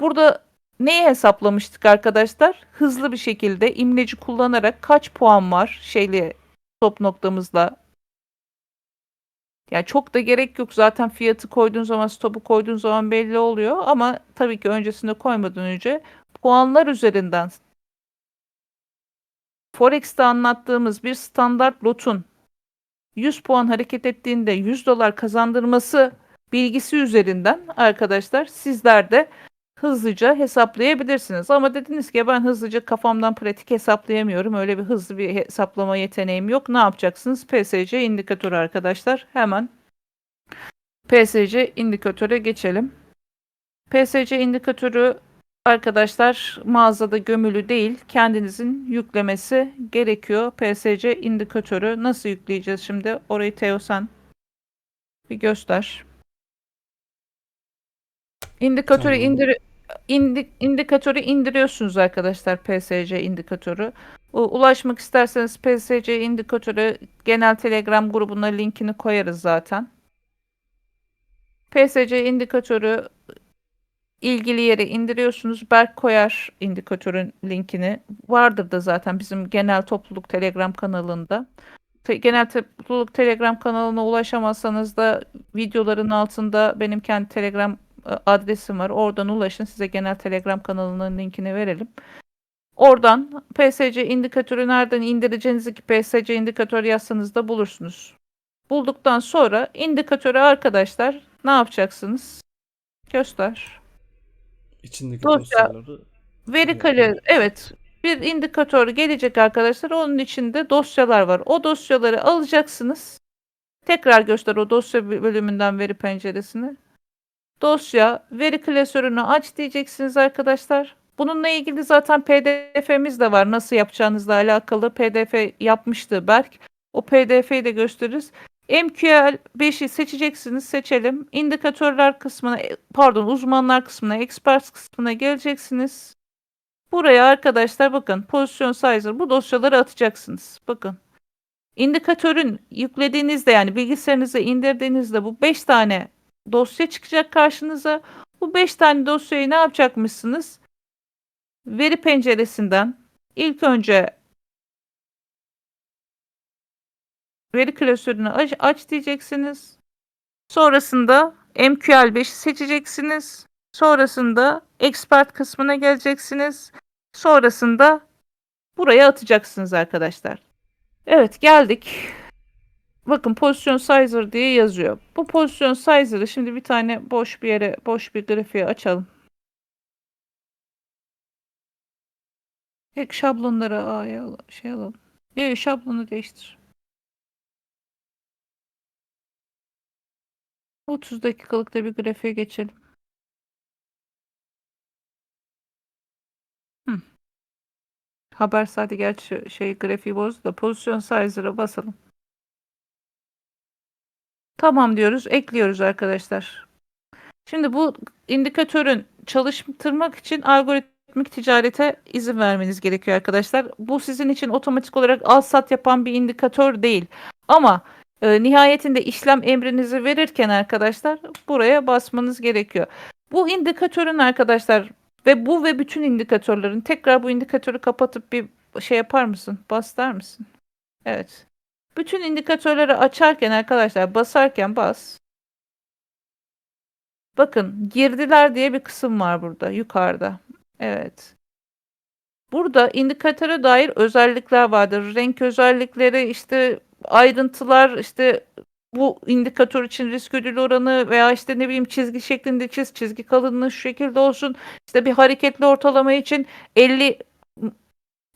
Burada neyi hesaplamıştık arkadaşlar? Hızlı bir şekilde imleci kullanarak kaç puan var şeyli stop noktamızla. Yani çok da gerek yok. Zaten fiyatı koyduğun zaman, stopu koyduğun zaman belli oluyor. Ama tabii ki öncesinde koymadan önce puanlar üzerinden Forex'te anlattığımız bir standart lotun 100 puan hareket ettiğinde 100 dolar kazandırması bilgisi üzerinden arkadaşlar sizler de hızlıca hesaplayabilirsiniz. Ama dediniz ki ben hızlıca kafamdan pratik hesaplayamıyorum. Öyle bir hızlı bir hesaplama yeteneğim yok. Ne yapacaksınız? PSC indikatörü arkadaşlar. Hemen PSC indikatöre geçelim. PSC indikatörü arkadaşlar mağazada gömülü değil. Kendinizin yüklemesi gerekiyor. PSC indikatörü nasıl yükleyeceğiz şimdi? Orayı Teo sen bir göster. İndikatörü Tamam. indir indi- indikatörü indiriyorsunuz arkadaşlar PSC indikatörü. Ulaşmak isterseniz PSC indikatörü genel Telegram grubuna linkini koyarız zaten. PSC indikatörü ilgili yere indiriyorsunuz. Berk koyar indikatörün linkini. Vardır da zaten bizim genel topluluk Telegram kanalında. Te- genel topluluk Telegram kanalına ulaşamazsanız da videoların altında benim kendi Telegram adresim var. Oradan ulaşın. Size genel Telegram kanalının linkini verelim. Oradan PSC indikatörü nereden indireceğinizi ki PSC indikatör yazsanız da bulursunuz. Bulduktan sonra indikatörü arkadaşlar ne yapacaksınız? Göster. İçindeki Dosya- dosyaları Veri kale evet bir indikatör gelecek arkadaşlar. Onun içinde dosyalar var. O dosyaları alacaksınız. Tekrar göster o dosya bölümünden veri penceresini. Dosya veri klasörünü aç diyeceksiniz arkadaşlar. Bununla ilgili zaten PDF'miz de var. Nasıl yapacağınızla alakalı PDF yapmıştı Berk. O PDF'yi de gösteririz. MQL5'i seçeceksiniz. Seçelim. İndikatörler kısmına, pardon uzmanlar kısmına, experts kısmına geleceksiniz. Buraya arkadaşlar bakın pozisyon sizer bu dosyaları atacaksınız. Bakın. İndikatörün yüklediğinizde yani bilgisayarınıza indirdiğinizde bu 5 tane dosya çıkacak karşınıza. Bu 5 tane dosyayı ne yapacakmışsınız? Veri penceresinden ilk önce veri klasörünü aç, aç diyeceksiniz. Sonrasında MQL5'i seçeceksiniz. Sonrasında expert kısmına geleceksiniz. Sonrasında buraya atacaksınız arkadaşlar. Evet geldik. Bakın pozisyon sizer diye yazıyor. Bu pozisyon sizer'ı şimdi bir tane boş bir yere, boş bir grafiğe açalım. İlk şablonları A'ya şey alalım. Yok şablonu değiştir. 30 dakikalıkta bir grafiğe geçelim. Hı. Haber saati gerçi şey grafiği bozdu da pozisyon sizer'a basalım. Tamam diyoruz, ekliyoruz arkadaşlar. Şimdi bu indikatörün çalıştırmak için algoritmik ticarete izin vermeniz gerekiyor arkadaşlar. Bu sizin için otomatik olarak al sat yapan bir indikatör değil. Ama e, nihayetinde işlem emrinizi verirken arkadaşlar buraya basmanız gerekiyor. Bu indikatörün arkadaşlar ve bu ve bütün indikatörlerin tekrar bu indikatörü kapatıp bir şey yapar mısın? Bas der misin? Evet. Bütün indikatörleri açarken arkadaşlar basarken bas. Bakın girdiler diye bir kısım var burada yukarıda. Evet. Burada indikatöre dair özellikler vardır. Renk özellikleri, işte ayrıntılar, işte bu indikatör için risk ödül oranı veya işte ne bileyim çizgi şeklinde çiz, çizgi kalınlığı şu şekilde olsun. İşte bir hareketli ortalama için 50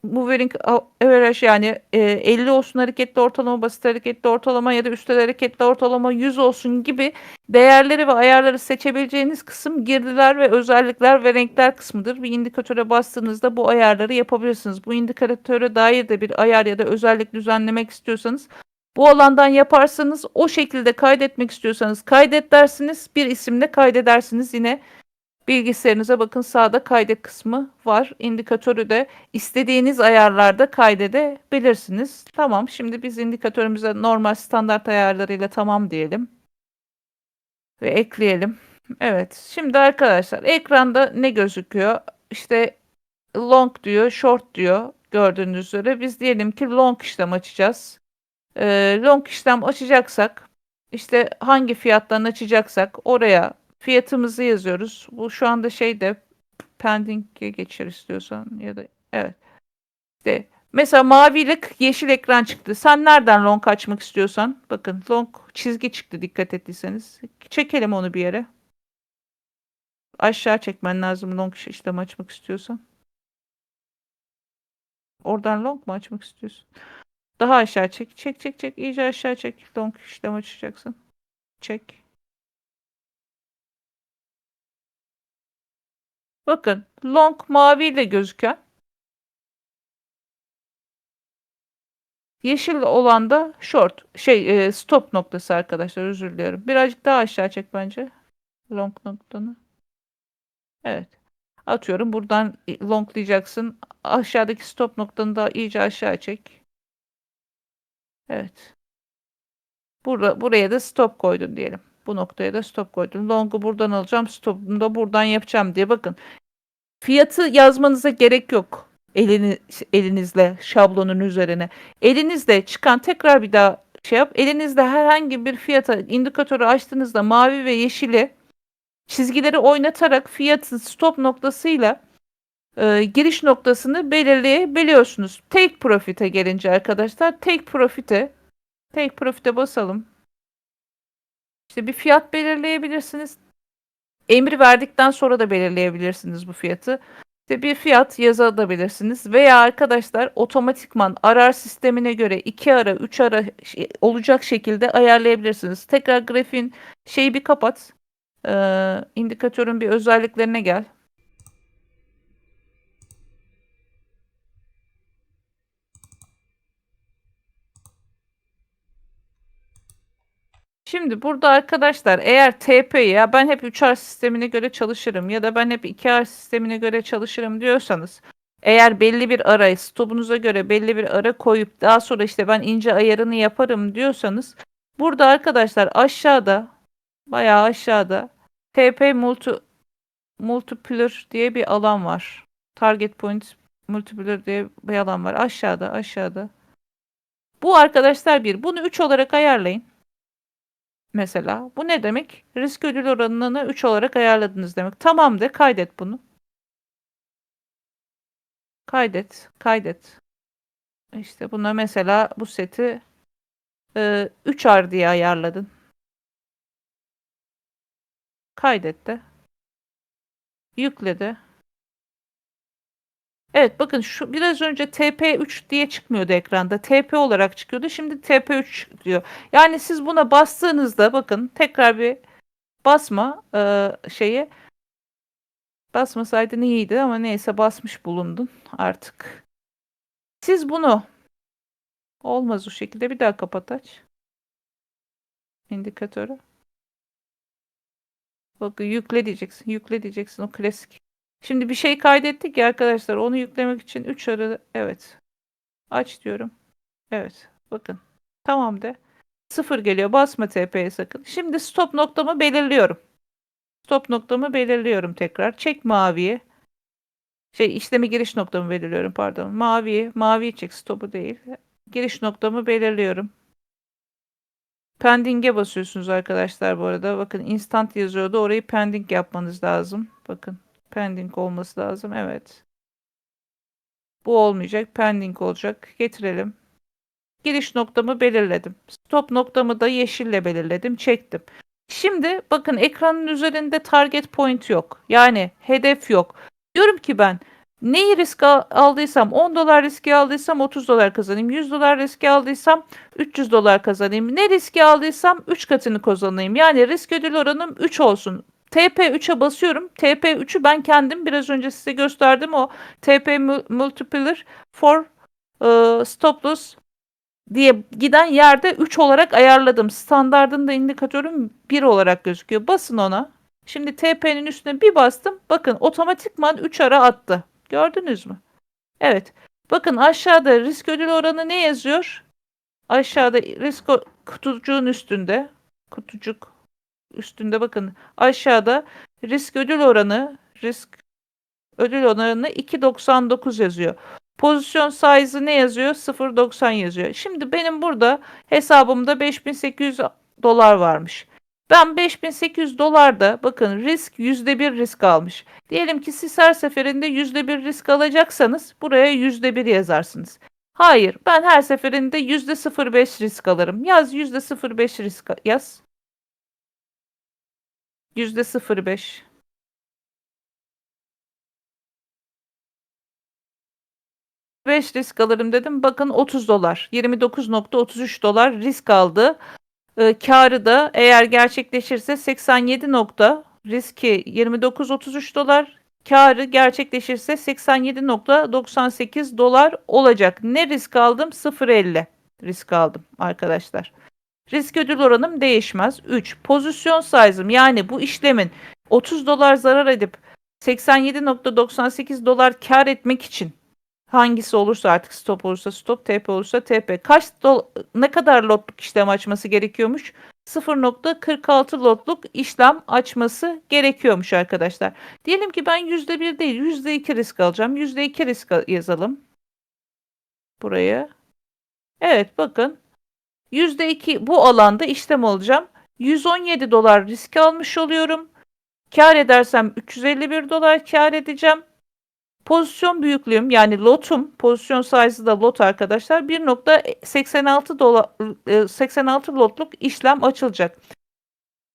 moving average yani e, 50 olsun hareketli ortalama, basit hareketli ortalama ya da üstel hareketli ortalama 100 olsun gibi değerleri ve ayarları seçebileceğiniz kısım girdiler ve özellikler ve renkler kısmıdır. Bir indikatöre bastığınızda bu ayarları yapabilirsiniz. Bu indikatöre dair de bir ayar ya da özellik düzenlemek istiyorsanız bu alandan yaparsanız o şekilde kaydetmek istiyorsanız kaydet dersiniz. Bir isimle kaydedersiniz yine bilgisayarınıza bakın sağda kaydet kısmı var. İndikatörü de istediğiniz ayarlarda kaydedebilirsiniz. Tamam şimdi biz indikatörümüze normal standart ayarlarıyla tamam diyelim. Ve ekleyelim. Evet. Şimdi arkadaşlar ekranda ne gözüküyor? İşte long diyor, short diyor gördüğünüz üzere. Biz diyelim ki long işlem açacağız. Ee, long işlem açacaksak işte hangi fiyattan açacaksak oraya fiyatımızı yazıyoruz. Bu şu anda şeyde pending'e geçer istiyorsan ya da evet. İşte mesela mavilik yeşil ekran çıktı. Sen nereden long açmak istiyorsan bakın long çizgi çıktı dikkat ettiyseniz. Çekelim onu bir yere. Aşağı çekmen lazım long işlem açmak istiyorsan. Oradan long mu açmak istiyorsun? Daha aşağı çek. Çek çek çek. İyice aşağı çek. Long işlem açacaksın. Çek. Bakın long maviyle gözüken yeşil olan da short. Şey e, stop noktası arkadaşlar özür diliyorum. Birazcık daha aşağı çek bence. Long noktanı. Evet. Atıyorum buradan longlayacaksın. Aşağıdaki stop noktanı da iyice aşağı çek. Evet. Burada, buraya da stop koydun diyelim. Bu noktaya da stop koydum. Long'u buradan alacağım. Stop'unu da buradan yapacağım diye bakın. Fiyatı yazmanıza gerek yok. Elini, elinizle şablonun üzerine. Elinizde çıkan tekrar bir daha şey yap. Elinizde herhangi bir fiyata indikatörü açtığınızda mavi ve yeşili çizgileri oynatarak fiyatın stop noktasıyla e, giriş noktasını belirleyebiliyorsunuz. Take profit'e gelince arkadaşlar take profit'e take profit'e basalım. İşte bir fiyat belirleyebilirsiniz. Emir verdikten sonra da belirleyebilirsiniz bu fiyatı. İşte bir fiyat yazabilirsiniz veya arkadaşlar otomatikman arar sistemine göre 2 ara 3 ara şey- olacak şekilde ayarlayabilirsiniz. Tekrar grafiğin şeyi bir kapat. Ee, indikatörün bir özelliklerine gel. Şimdi burada arkadaşlar eğer TP ya ben hep 3R sistemine göre çalışırım ya da ben hep 2R sistemine göre çalışırım diyorsanız eğer belli bir ara stopunuza göre belli bir ara koyup daha sonra işte ben ince ayarını yaparım diyorsanız burada arkadaşlar aşağıda bayağı aşağıda TP multi multiplier diye bir alan var. Target point multiplier diye bir alan var. Aşağıda aşağıda. Bu arkadaşlar bir. Bunu 3 olarak ayarlayın. Mesela bu ne demek? Risk ödül oranını 3 olarak ayarladınız demek. Tamam de kaydet bunu. Kaydet, kaydet. İşte buna mesela bu seti e, 3R diye ayarladın. Kaydet de. Yükle de. Evet bakın şu biraz önce TP3 diye çıkmıyordu ekranda. TP olarak çıkıyordu. Şimdi TP3 diyor. Yani siz buna bastığınızda bakın tekrar bir basma e, şeyi basmasaydın iyiydi ama neyse basmış bulundun artık. Siz bunu olmaz o şekilde bir daha kapat aç. İndikatörü. Bakın yükle diyeceksin. Yükle diyeceksin o klasik. Şimdi bir şey kaydettik ya arkadaşlar. Onu yüklemek için 3 arada evet. Aç diyorum. Evet. Bakın. Tamam de. Sıfır geliyor. Basma TP'ye sakın. Şimdi stop noktamı belirliyorum. Stop noktamı belirliyorum tekrar. Çek maviyi. Şey işlemi giriş noktamı belirliyorum pardon. Maviyi. Maviyi çek. Stop'u değil. Giriş noktamı belirliyorum. Pending'e basıyorsunuz arkadaşlar bu arada. Bakın instant yazıyordu. Orayı pending yapmanız lazım. Bakın. Pending olması lazım. Evet. Bu olmayacak. Pending olacak. Getirelim. Giriş noktamı belirledim. Stop noktamı da yeşille belirledim. Çektim. Şimdi bakın ekranın üzerinde target point yok. Yani hedef yok. Diyorum ki ben neyi risk al- aldıysam 10 dolar riski aldıysam 30 dolar kazanayım. 100 dolar riski aldıysam 300 dolar kazanayım. Ne riski aldıysam 3 katını kazanayım. Yani risk ödül oranım 3 olsun. TP3'e basıyorum. TP3'ü ben kendim biraz önce size gösterdim o TP mu- multiplier for e, stop loss diye giden yerde 3 olarak ayarladım. Standardında indikatörüm 1 olarak gözüküyor. Basın ona. Şimdi TP'nin üstüne bir bastım. Bakın otomatikman 3 ara attı. Gördünüz mü? Evet. Bakın aşağıda risk ödül oranı ne yazıyor? Aşağıda risk kutucuğun üstünde. Kutucuk üstünde bakın aşağıda risk ödül oranı risk ödül oranı 2.99 yazıyor. Pozisyon size'ı ne yazıyor? 0.90 yazıyor. Şimdi benim burada hesabımda 5800 dolar varmış. Ben 5800 dolarda bakın risk %1 risk almış. Diyelim ki siz her seferinde %1 risk alacaksanız buraya %1 yazarsınız. Hayır, ben her seferinde %05 risk alırım. Yaz %05 risk a- yaz. %05. Beş risk alırım dedim. Bakın 30 dolar. 29.33 dolar risk aldı. Ee, karı da eğer gerçekleşirse 87 nokta riski 29.33 dolar. Karı gerçekleşirse 87.98 dolar olacak. Ne risk aldım? 0.50 risk aldım arkadaşlar. Risk ödül oranım değişmez. 3. Pozisyon size'ım yani bu işlemin 30 dolar zarar edip 87.98 dolar kar etmek için hangisi olursa artık stop olursa stop, TP olursa TP. Kaç dol- ne kadar lotluk işlem açması gerekiyormuş? 0.46 lotluk işlem açması gerekiyormuş arkadaşlar. Diyelim ki ben %1 değil %2 risk alacağım. %2 risk al- yazalım. Buraya. Evet bakın. %2 bu alanda işlem alacağım. 117 dolar risk almış oluyorum. Kar edersem 351 dolar kar edeceğim. Pozisyon büyüklüğüm yani lotum, pozisyon size'ı da lot arkadaşlar 1.86 dolar e, 86 lotluk işlem açılacak.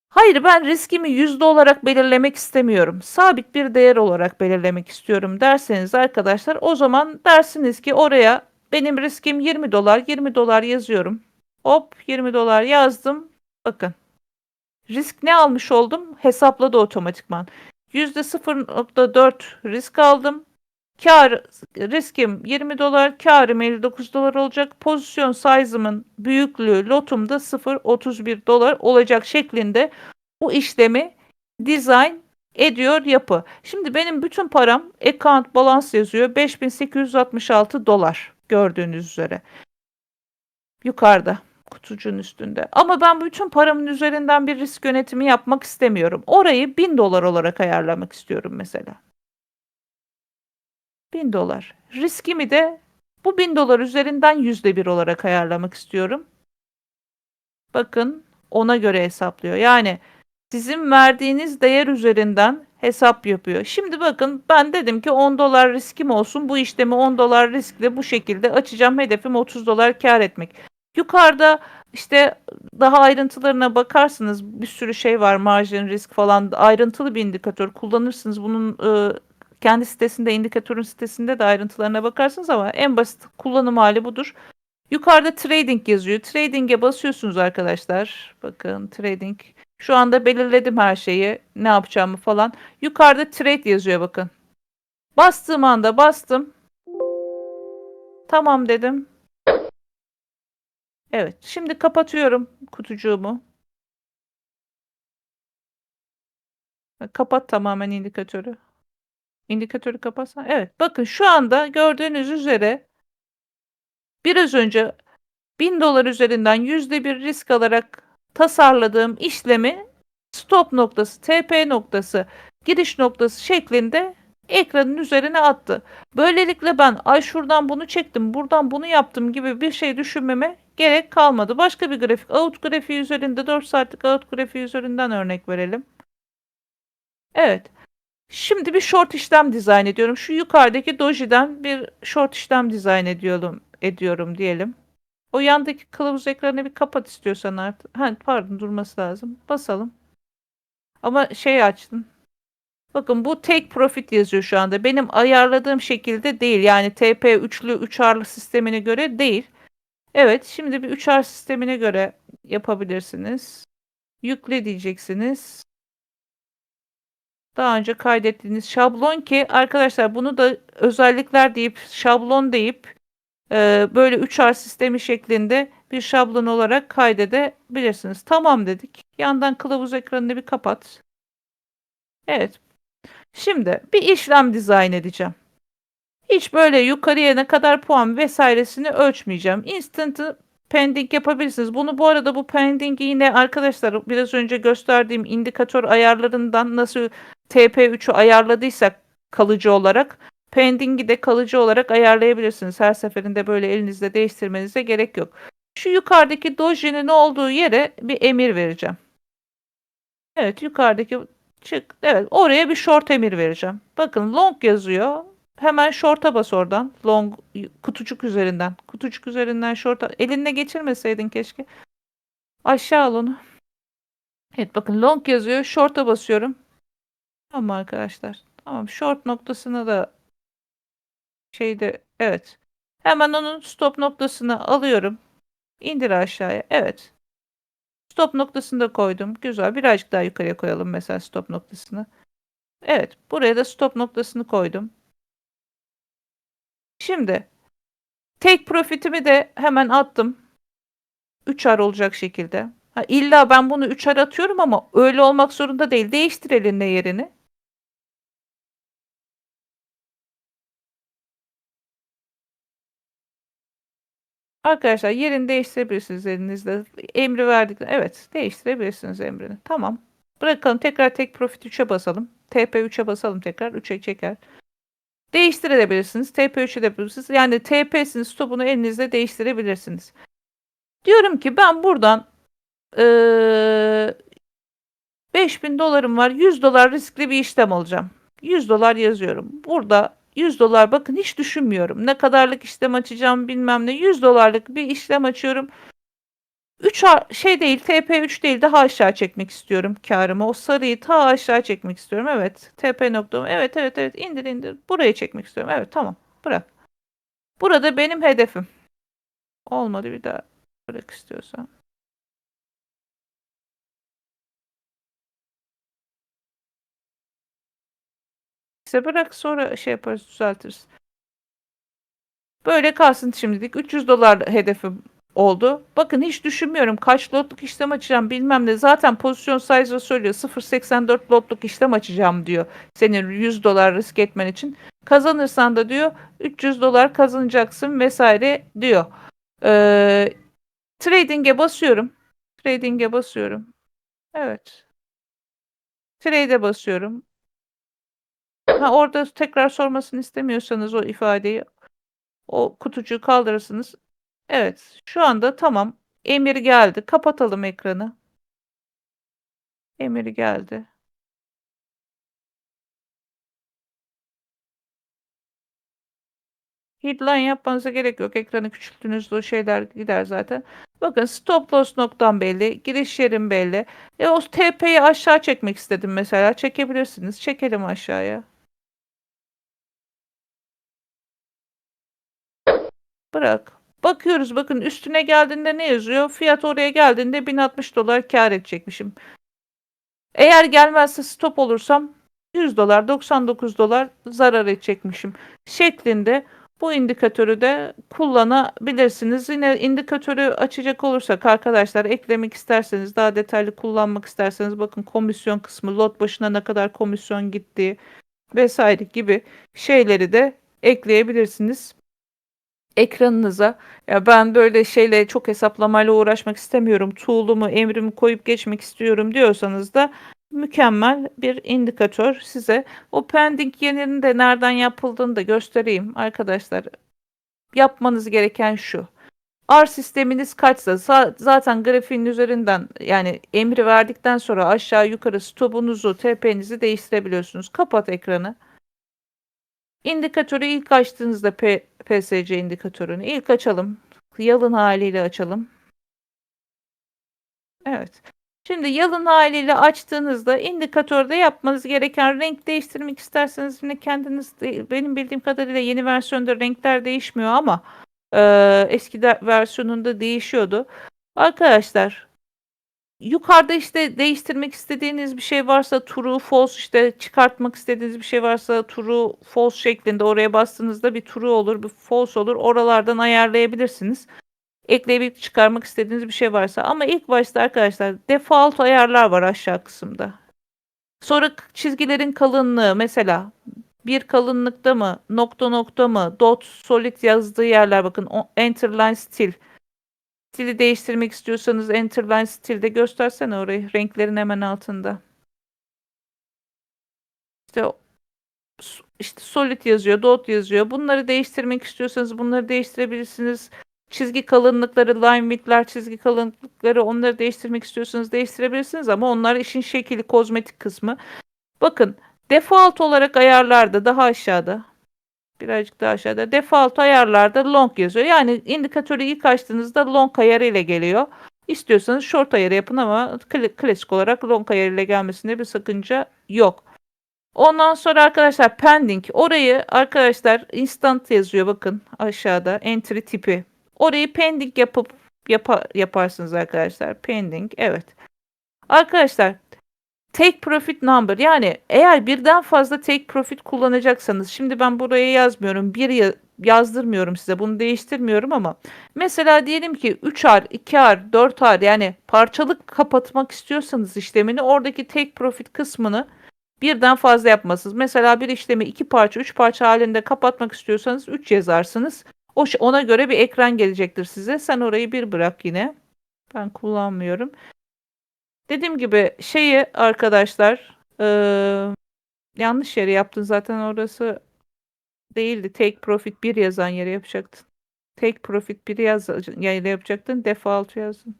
Hayır ben riskimi yüzde olarak belirlemek istemiyorum. Sabit bir değer olarak belirlemek istiyorum derseniz arkadaşlar o zaman dersiniz ki oraya benim riskim 20 dolar 20 dolar yazıyorum. Hop 20 dolar yazdım. Bakın. Risk ne almış oldum? Hesapladı otomatikman. %0.4 risk aldım. Kar riskim 20 dolar, karım 59 dolar olacak. Pozisyon size'ımın büyüklüğü lotumda 0.31 dolar olacak şeklinde bu işlemi design ediyor yapı. Şimdi benim bütün param account balance yazıyor. 5866 dolar gördüğünüz üzere. Yukarıda kutucuğun üstünde. Ama ben bütün paramın üzerinden bir risk yönetimi yapmak istemiyorum. Orayı 1000 dolar olarak ayarlamak istiyorum mesela. 1000 dolar. Riskimi de bu 1000 dolar üzerinden %1 olarak ayarlamak istiyorum. Bakın ona göre hesaplıyor. Yani sizin verdiğiniz değer üzerinden hesap yapıyor. Şimdi bakın ben dedim ki 10 dolar riskim olsun. Bu işlemi 10 dolar riskle bu şekilde açacağım. Hedefim 30 dolar kar etmek. Yukarıda işte daha ayrıntılarına bakarsınız. Bir sürü şey var. Marjin risk falan ayrıntılı bir indikatör kullanırsınız. Bunun e, kendi sitesinde, indikatörün sitesinde de ayrıntılarına bakarsınız ama en basit kullanım hali budur. Yukarıda trading yazıyor. Trading'e basıyorsunuz arkadaşlar. Bakın trading. Şu anda belirledim her şeyi. Ne yapacağımı falan. Yukarıda trade yazıyor bakın. Bastığım anda bastım. Tamam dedim. Evet. Şimdi kapatıyorum kutucuğumu. Kapat tamamen indikatörü. İndikatörü kapatsan. Evet. Bakın şu anda gördüğünüz üzere biraz önce 1000 dolar üzerinden %1 risk alarak tasarladığım işlemi stop noktası, TP noktası, giriş noktası şeklinde ekranın üzerine attı. Böylelikle ben ay şuradan bunu çektim, buradan bunu yaptım gibi bir şey düşünmeme gerek kalmadı. Başka bir grafik, out grafiği üzerinde 4 saatlik out grafiği üzerinden örnek verelim. Evet. Şimdi bir short işlem dizayn ediyorum. Şu yukarıdaki doji'den bir short işlem dizayn ediyorum, ediyorum diyelim. O yandaki kılavuz ekranını bir kapat istiyorsan artık. Ha, pardon durması lazım. Basalım. Ama şey açtın. Bakın bu take profit yazıyor şu anda. Benim ayarladığım şekilde değil. Yani TP üçlü üçarlı sistemine göre değil. Evet şimdi bir üçer sistemine göre yapabilirsiniz. Yükle diyeceksiniz. Daha önce kaydettiğiniz şablon ki arkadaşlar bunu da özellikler deyip şablon deyip e, böyle 3R sistemi şeklinde bir şablon olarak kaydedebilirsiniz. Tamam dedik. Yandan kılavuz ekranını bir kapat. Evet. Şimdi bir işlem dizayn edeceğim. Hiç böyle yukarıya ne kadar puan vesairesini ölçmeyeceğim. Instant'ı pending yapabilirsiniz. Bunu bu arada bu pending'i yine arkadaşlar biraz önce gösterdiğim indikatör ayarlarından nasıl TP3'ü ayarladıysak kalıcı olarak pending'i de kalıcı olarak ayarlayabilirsiniz. Her seferinde böyle elinizde değiştirmenize gerek yok. Şu yukarıdaki dojenin olduğu yere bir emir vereceğim. Evet yukarıdaki çık. Evet oraya bir short emir vereceğim. Bakın long yazıyor. Hemen short'a bas oradan. Long kutucuk üzerinden. Kutucuk üzerinden short'a. Eline geçirmeseydin keşke. Aşağı al onu. Evet bakın long yazıyor. Short'a basıyorum. Tamam arkadaşlar. Tamam short noktasını da şeyde evet. Hemen onun stop noktasını alıyorum. İndir aşağıya. Evet. Stop noktasını da koydum. Güzel. Birazcık daha yukarıya koyalım mesela stop noktasını. Evet. Buraya da stop noktasını koydum. Şimdi take profitimi de hemen attım. 3 ar olacak şekilde. Ha, illa ben bunu 3 ar atıyorum ama öyle olmak zorunda değil. Değiştir elinle yerini. Arkadaşlar yerini değiştirebilirsiniz elinizde. Emri verdik. Evet değiştirebilirsiniz emrini. Tamam. Bırakalım tekrar tek profit 3'e basalım. TP 3'e basalım tekrar. 3'e çeker. Değiştirebilirsiniz. TP3'e de yapabilirsiniz. Yani TP'sini stopunu elinizde değiştirebilirsiniz. Diyorum ki ben buradan eee 5000 dolarım var. 100 dolar riskli bir işlem alacağım. 100 dolar yazıyorum. Burada 100 dolar bakın hiç düşünmüyorum. Ne kadarlık işlem açacağım bilmem ne. 100 dolarlık bir işlem açıyorum. 3 şey değil TP3 değil daha aşağı çekmek istiyorum karımı. O sarıyı ta aşağı çekmek istiyorum. Evet. TP noktamı. Evet evet evet indir indir. Buraya çekmek istiyorum. Evet tamam. Bırak. Burada benim hedefim. Olmadı bir daha. Bırak istiyorsan. İşte bırak sonra şey yaparız düzeltiriz. Böyle kalsın şimdilik. 300 dolar hedefim oldu. Bakın hiç düşünmüyorum. Kaç lotluk işlem açacağım bilmem ne. Zaten pozisyon size söylüyor. 0.84 lotluk işlem açacağım diyor. Senin 100 dolar risk etmen için. Kazanırsan da diyor 300 dolar kazanacaksın vesaire diyor. Ee, trading'e basıyorum. Trading'e basıyorum. Evet. Trade'e basıyorum. Ha, orada tekrar sormasını istemiyorsanız o ifadeyi o kutucuğu kaldırırsınız. Evet, şu anda tamam. Emir geldi. Kapatalım ekranı. Emir geldi. Headline yapmanıza gerek yok. Ekranı küçülttüğünüzde o şeyler gider zaten. Bakın stop loss noktam belli. Giriş yerim belli. E o TP'yi aşağı çekmek istedim mesela. Çekebilirsiniz. Çekelim aşağıya. Bırak. Bakıyoruz bakın üstüne geldiğinde ne yazıyor? Fiyat oraya geldiğinde 1060 dolar kar edecekmişim. Eğer gelmezse stop olursam 100 dolar 99 dolar zarar edecekmişim şeklinde bu indikatörü de kullanabilirsiniz. Yine indikatörü açacak olursak arkadaşlar eklemek isterseniz daha detaylı kullanmak isterseniz bakın komisyon kısmı lot başına ne kadar komisyon gittiği vesaire gibi şeyleri de ekleyebilirsiniz ekranınıza ya ben böyle şeyle çok hesaplamayla uğraşmak istemiyorum. Tool'umu, emrimi koyup geçmek istiyorum diyorsanız da mükemmel bir indikatör size. O pending yerinin de nereden yapıldığını da göstereyim arkadaşlar. Yapmanız gereken şu. R sisteminiz kaçsa za- zaten grafiğin üzerinden yani emri verdikten sonra aşağı yukarı stopunuzu, TP'nizi değiştirebiliyorsunuz. Kapat ekranı. İndikatörü ilk açtığınızda PSC indikatörünü ilk açalım. Yalın haliyle açalım. Evet. Şimdi yalın haliyle açtığınızda indikatörde yapmanız gereken renk değiştirmek isterseniz yine kendiniz benim bildiğim kadarıyla yeni versiyonda renkler değişmiyor ama e, eski de, versiyonunda değişiyordu. Arkadaşlar yukarıda işte değiştirmek istediğiniz bir şey varsa true false işte çıkartmak istediğiniz bir şey varsa true false şeklinde oraya bastığınızda bir true olur bir false olur oralardan ayarlayabilirsiniz. Ekleyip çıkarmak istediğiniz bir şey varsa ama ilk başta arkadaşlar default ayarlar var aşağı kısımda. Sonra çizgilerin kalınlığı mesela bir kalınlıkta mı nokta nokta mı dot solid yazdığı yerler bakın enter line stil Stili değiştirmek istiyorsanız Enterline stilde göstersene orayı. Renklerin hemen altında. İşte işte solid yazıyor, dot yazıyor. Bunları değiştirmek istiyorsanız bunları değiştirebilirsiniz. Çizgi kalınlıkları, line width'ler, çizgi kalınlıkları onları değiştirmek istiyorsanız değiştirebilirsiniz ama onlar işin şekli, kozmetik kısmı. Bakın default olarak ayarlarda daha aşağıda birazcık daha aşağıda default ayarlarda long yazıyor. Yani indikatörü ilk açtığınızda long ayarı ile geliyor. İstiyorsanız short ayarı yapın ama kla- klasik olarak long ayarı ile gelmesinde bir sakınca yok. Ondan sonra arkadaşlar pending orayı arkadaşlar instant yazıyor bakın aşağıda entry tipi. Orayı pending yapıp yapa- yaparsınız arkadaşlar. Pending evet. Arkadaşlar take profit number yani eğer birden fazla take profit kullanacaksanız şimdi ben buraya yazmıyorum. Bir ya- yazdırmıyorum size. Bunu değiştirmiyorum ama mesela diyelim ki 3R, 2R, 4R yani parçalık kapatmak istiyorsanız işlemini oradaki take profit kısmını birden fazla yapmasınız. Mesela bir işlemi iki parça, üç parça halinde kapatmak istiyorsanız 3 yazarsınız. O ona göre bir ekran gelecektir size. Sen orayı bir bırak yine. Ben kullanmıyorum. Dediğim gibi şeyi arkadaşlar eee, yanlış yere yaptın zaten orası değildi. Take profit 1 yazan yere yapacaktın. Take profit 1 yaz yere yapacaktın. Default yazdın.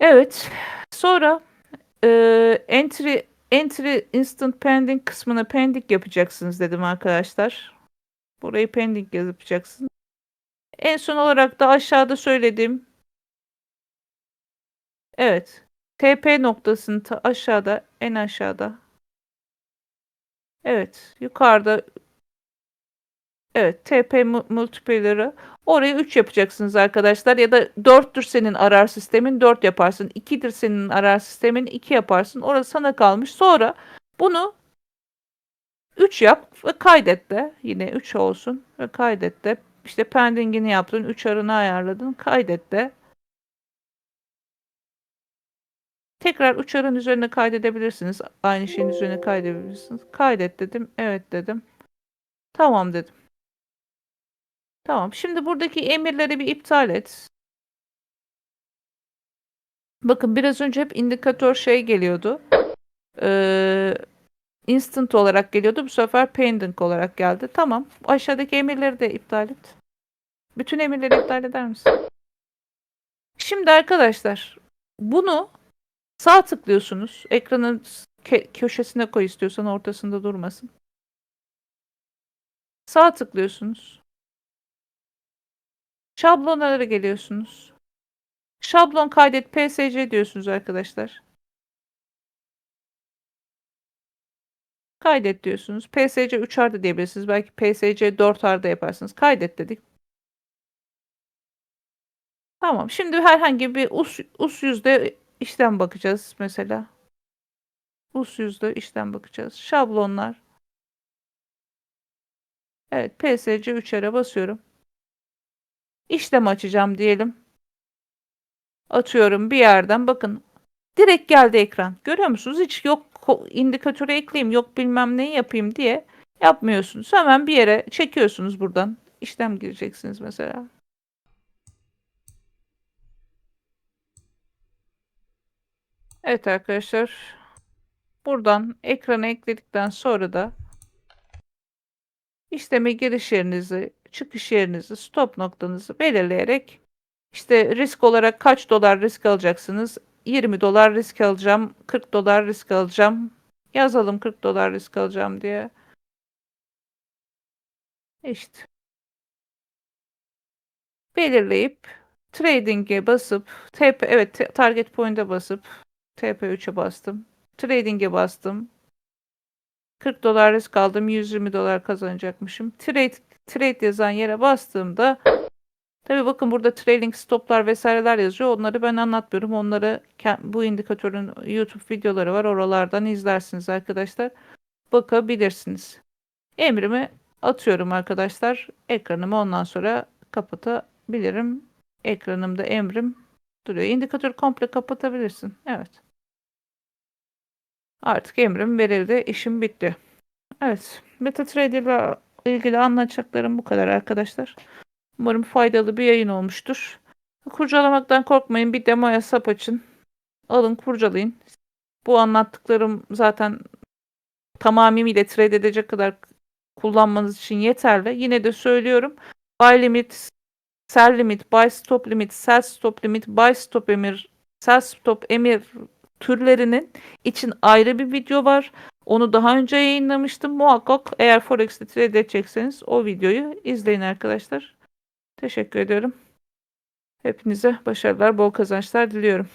Evet. Sonra eee, entry entry instant pending kısmına pending yapacaksınız dedim arkadaşlar. Burayı pending yapacaksın. En son olarak da aşağıda söylediğim Evet. TP noktasını ta aşağıda, en aşağıda. Evet, yukarıda. Evet, TP mu- multiplayer'ı. Orayı 3 yapacaksınız arkadaşlar. Ya da 4'tür senin arar sistemin 4 yaparsın. 2'dir senin arar sistemin 2 yaparsın. Orası sana kalmış. Sonra bunu 3 yap ve kaydet de. Yine 3 olsun ve kaydet de. İşte pending'ini yaptın. 3 arını ayarladın. Kaydet de. Tekrar uçarın üzerine kaydedebilirsiniz. Aynı şeyin üzerine kaydedebilirsiniz. Kaydet dedim. Evet dedim. Tamam dedim. Tamam. Şimdi buradaki emirleri bir iptal et. Bakın biraz önce hep indikatör şey geliyordu. Ee, instant olarak geliyordu. Bu sefer pending olarak geldi. Tamam. Aşağıdaki emirleri de iptal et. Bütün emirleri iptal eder misin? Şimdi arkadaşlar bunu Sağ tıklıyorsunuz. Ekranın köşesine koy istiyorsan ortasında durmasın. Sağ tıklıyorsunuz. Şablonlara geliyorsunuz. Şablon kaydet PSC diyorsunuz arkadaşlar. Kaydet diyorsunuz. PSC 3R da diyebilirsiniz. Belki PSC 4R da yaparsınız. Kaydet dedik. Tamam. Şimdi herhangi bir us, us yüzde işlem bakacağız mesela. Us yüzde işlem bakacağız. Şablonlar. Evet, PSC 3'e basıyorum. İşlem açacağım diyelim. Atıyorum bir yerden bakın. Direkt geldi ekran. Görüyor musunuz? Hiç yok indikatörü ekleyeyim, yok bilmem neyi yapayım diye yapmıyorsunuz. Hemen bir yere çekiyorsunuz buradan. İşlem gireceksiniz mesela. Evet arkadaşlar. Buradan ekrana ekledikten sonra da işleme giriş yerinizi, çıkış yerinizi, stop noktanızı belirleyerek işte risk olarak kaç dolar risk alacaksınız? 20 dolar risk alacağım, 40 dolar risk alacağım. Yazalım 40 dolar risk alacağım diye. İşte. Belirleyip trading'e basıp TP evet target point'e basıp TP3'e bastım. Trading'e bastım. 40 dolar risk aldım. 120 dolar kazanacakmışım. Trade trade yazan yere bastığımda tabii bakın burada trailing stoplar vesaireler yazıyor. Onları ben anlatmıyorum. Onları bu indikatörün YouTube videoları var. Oralardan izlersiniz arkadaşlar. Bakabilirsiniz. Emrimi atıyorum arkadaşlar. Ekranımı ondan sonra kapatabilirim. Ekranımda emrim duruyor. İndikatörü komple kapatabilirsin. Evet. Artık emrim verildi. İşim bitti. Evet. MetaTrader ile ilgili anlatacaklarım bu kadar arkadaşlar. Umarım faydalı bir yayın olmuştur. Kurcalamaktan korkmayın. Bir demo hesap açın. Alın kurcalayın. Bu anlattıklarım zaten tamamıyla trade edecek kadar kullanmanız için yeterli. Yine de söylüyorum. Buy limit, sell limit, buy stop limit, sell stop limit, buy stop emir, sell stop emir türlerinin için ayrı bir video var. Onu daha önce yayınlamıştım. Muhakkak eğer Forex'te trade edecekseniz o videoyu izleyin arkadaşlar. Teşekkür ediyorum. Hepinize başarılar, bol kazançlar diliyorum.